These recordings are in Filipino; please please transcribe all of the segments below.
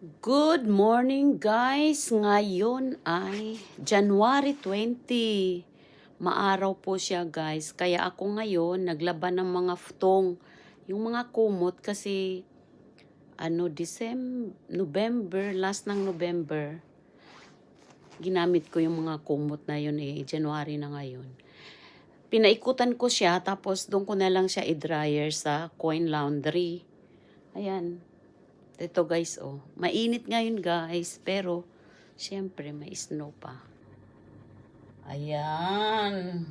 Good morning guys! Ngayon ay January 20. Maaraw po siya guys. Kaya ako ngayon naglaban ng mga futong. Yung mga kumot kasi ano, December, November, last ng November. Ginamit ko yung mga kumot na yun eh. January na ngayon. Pinaikutan ko siya tapos doon ko na lang siya i-dryer sa coin laundry. Ayan. Ito guys, oh. Mainit ngayon guys, pero syempre may snow pa. Ayan.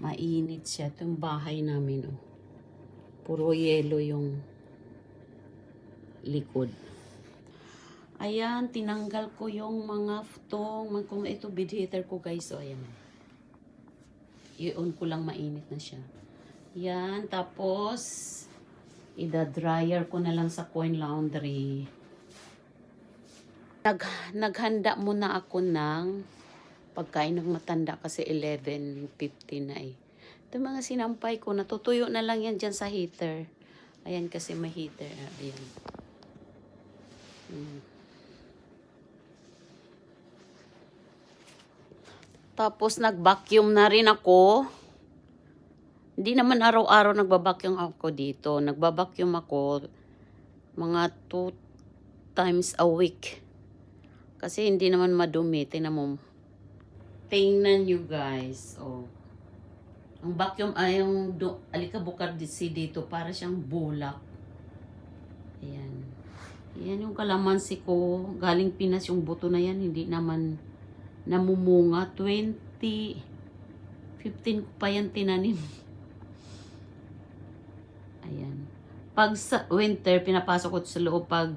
Mainit siya. Ito yung bahay namin, oh. Puro yelo yung likod. Ayan, tinanggal ko yung mga futong. Kung ito, bed heater ko guys, oh. Ayan. I-on ko lang mainit na siya. Yan, tapos ida-dryer ko na lang sa coin laundry. Nag, naghanda muna ako ng pagkain ng matanda kasi 11.50 na eh. Ito mga sinampay ko, natutuyo na lang yan dyan sa heater. Ayan kasi may heater. Ayan. Mm. Tapos nag-vacuum na rin ako. Hindi naman araw-araw nagbabacuum ako dito. Nagbabacuum ako mga two times a week. Kasi hindi naman madumi. Tingnan mo. Tingnan nyo guys. Oh. Ang vacuum ay yung do, alikabukar si dito para siyang bulak. Ayan. Ayan yung kalamansi ko. Galing Pinas yung buto na yan. Hindi naman namumunga. 20 15 ko pa yan tinanim. Ayan. Pag sa winter, pinapasok ko sa loob. Pag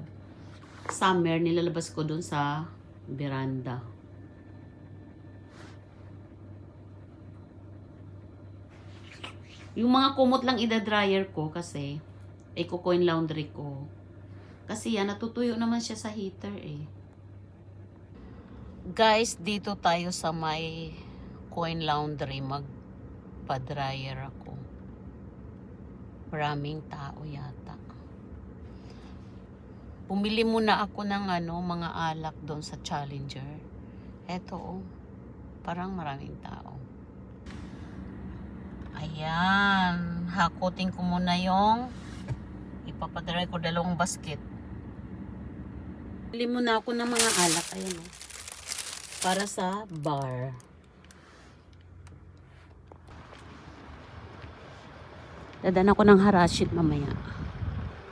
summer, nilalabas ko dun sa veranda. Yung mga kumot lang ida-dryer ko kasi ay coin laundry ko. Kasi yan, natutuyo naman siya sa heater eh. Guys, dito tayo sa may coin laundry. Magpa-dryer ako. Maraming tao yata. Pumili muna ako ng ano, mga alak doon sa Challenger. Eto oh, parang maraming tao. Ayan, hakutin ko muna yung ipapadry ko dalawang basket. Pili muna ako ng mga alak, ayan oh, para sa bar. Dadan ako ng harashit mamaya.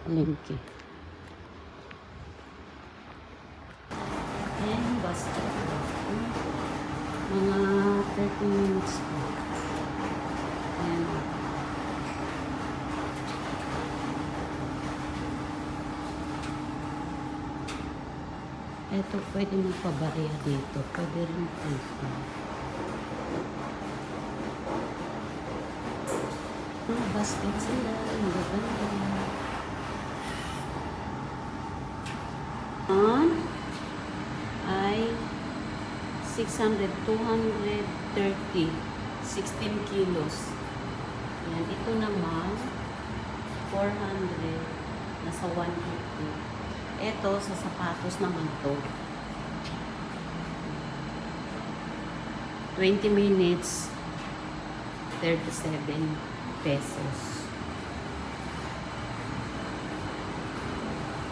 Palengke. Ayan yung basket. Mga 30 minutes pa. Ayan. Ito, pwede magpabarya dito. Pwede rin dito. Basket sila. Ang gaganda. On ay 600, 230, 16 kilos. Yan, ito naman 400, nasa 150. Ito, sa sapatos naman to. 20 minutes, 37 pesos.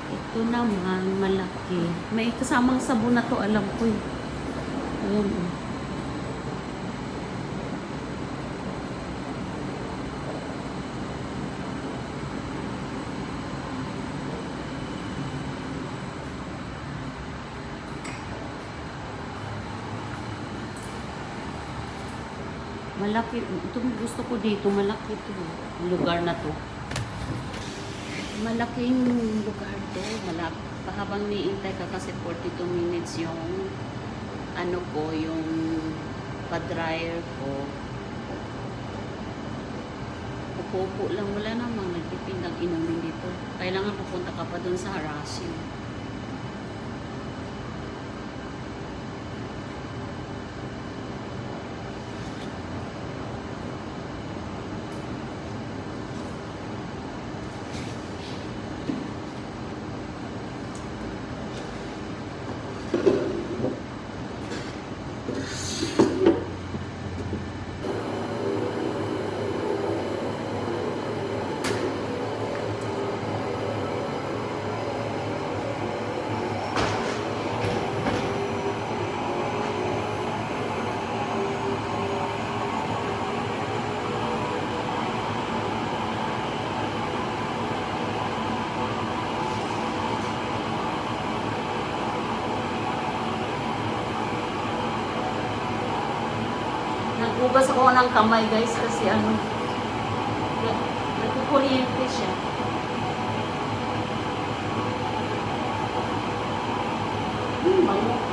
Ito naman, malaki. May kasamang sabon na to, alam ko eh. Ayan oh. Malaki. Ito gusto ko dito. Malaki to. Lugar na to. Malaking lugar to. Malaki. Habang niintay ka kasi 42 minutes yung ano ko, yung pa-dryer ko. Upo-upo lang. Wala namang nagpipindang inumin dito. Kailangan pupunta ka pa dun sa harassing. Naghugas ako ng kamay guys kasi ano, nagkukuryente siya. Hmm, bango.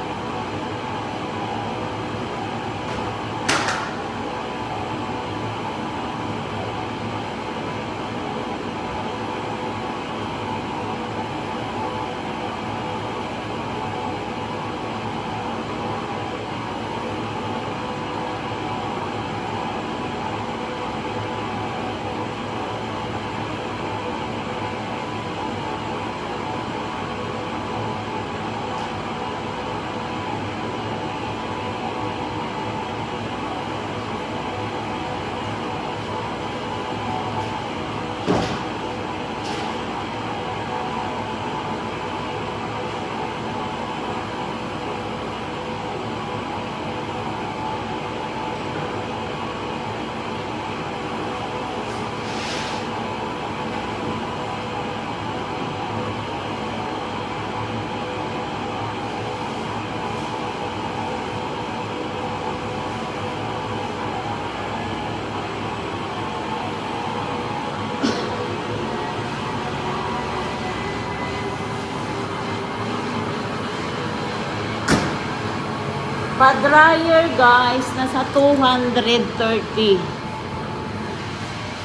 Pa-dryer guys, nasa 230.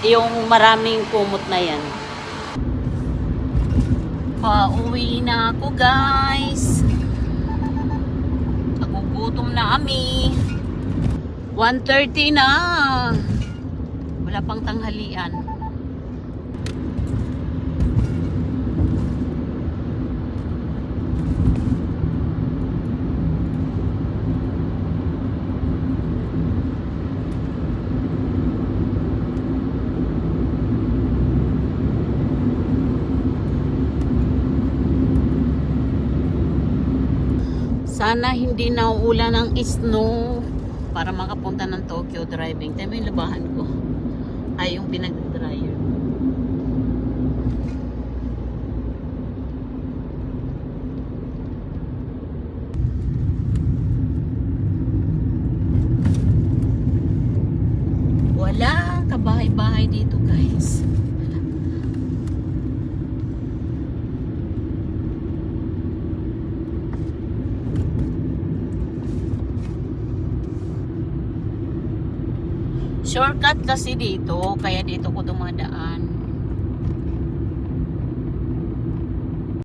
Yung maraming kumot na yan. Pauwi na ako guys. Nagugutom na kami. 1.30 na. Wala pang tanghalian. Sana hindi na uulan ng snow para makapunta ng Tokyo driving. Tayo mo yung labahan ko. Ay, yung pinag-dryer. Wala kabahay-bahay dito guys. Shortcut kasi dito, kaya dito ko dumadaan.